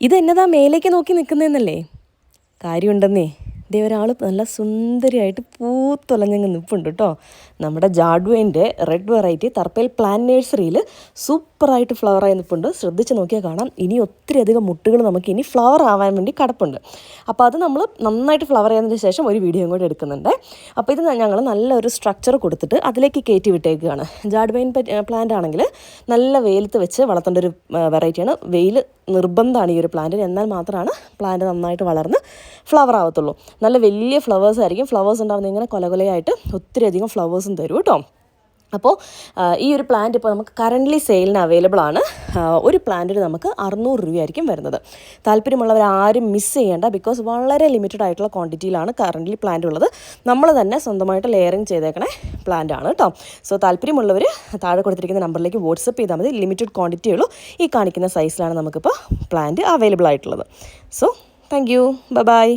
ഇതെന്നതാ മേലേക്ക് നോക്കി നിൽക്കുന്നതെന്നല്ലേ? കാര്യമുണ്ടെന്നേ. ദേ ഒരാൾ നല്ല സുന്ദരിയായിട്ട് പൂത്തൊലഞ്ഞങ്ങ് നിൽപ്പുണ്ട് കേട്ടോ നമ്മുടെ ജാഡ്വേന്റെ റെഡ് വെറൈറ്റി തർപ്പയിൽ പ്ലാൻ നേഴ്സറിയിൽ സൂപ്പറായിട്ട് ഫ്ലവർ ആയി നിൽപ്പുണ്ട് ശ്രദ്ധിച്ച് നോക്കിയാൽ കാണാം. ഇനി ഒത്തിരി അധികം മുട്ടുകൾ നമുക്ക് ഇനി ഫ്ലവർ ആവാൻ വേണ്ടി കിടപ്പുണ്ട്. അപ്പോൾ അത് നമ്മൾ നന്നായിട്ട് ഫ്ലവർ ചെയ്യുന്നതിന് ശേഷം ഒരു വീഡിയോ കൂടെ എടുക്കുന്നുണ്ട്. അപ്പോൾ ഇത് ഞങ്ങൾ നല്ലൊരു സ്ട്രക്ചർ കൊടുത്തിട്ട് അതിലേക്ക് കയറ്റി വിട്ടേക്കുകയാണ് ജാഡ്വൈൻ പ്ലാന്റ് ആണെങ്കിൽ നല്ല വെയിലത്ത് വെച്ച് വളർത്തേണ്ട ഒരു വെറൈറ്റിയാണ് വെയിൽ നിർബന്ധമാണ് ഈ ഒരു പ്ലാന്റിന് എന്നാൽ മാത്രമാണ് പ്ലാന്റ് നന്നായിട്ട് വളർന്ന് ഫ്ലവർ ആവത്തുള്ളൂ. നല്ല വലിയ ഫ്ലവേഴ്സ് ആയിരിക്കും. ഫ്ലവേഴ്സ് ഉണ്ടാകുന്ന ഇങ്ങനെ കൊലകൊലയായിട്ട് ഒത്തിരി അധികം ഫ്ലവേഴ്സും തരും കേട്ടോ അപ്പോൾ ഈ ഒരു പ്ലാന്റ് ഇപ്പോൾ നമുക്ക് കറന്റ്ലി സെയിലിന് അവൈലബിൾ ആണ്. ഒരു പ്ലാന്റിന് നമുക്ക് അറുന്നൂറ് രൂപയായിരിക്കും വരുന്നത്. താല്പര്യമുള്ളവർ ആരും മിസ് ചെയ്യേണ്ട ബിക്കോസ് വളരെ ലിമിറ്റഡ് ആയിട്ടുള്ള ക്വാണ്ടിറ്റിയിലാണ് കറന്റ്ലി പ്ലാന്റ് ഉള്ളത്. നമ്മൾ തന്നെ സ്വന്തമായിട്ട് ലെയറിങ് ചെയ്തേക്കണേ പ്ലാന്റ് ആണ് കേട്ടോ സോ താല്പര്യമുള്ളവർ താഴെ കൊടുത്തിരിക്കുന്ന നമ്പറിലേക്ക് വാട്സപ്പ് ചെയ്താൽ മതി. ലിമിറ്റഡ് ക്വാണ്ടിറ്റി ഉള്ളൂ. ഈ കാണിക്കുന്ന സൈസിലാണ് നമുക്കിപ്പോൾ പ്ലാന്റ് അവൈലബിൾ ആയിട്ടുള്ളത്. So thank you bye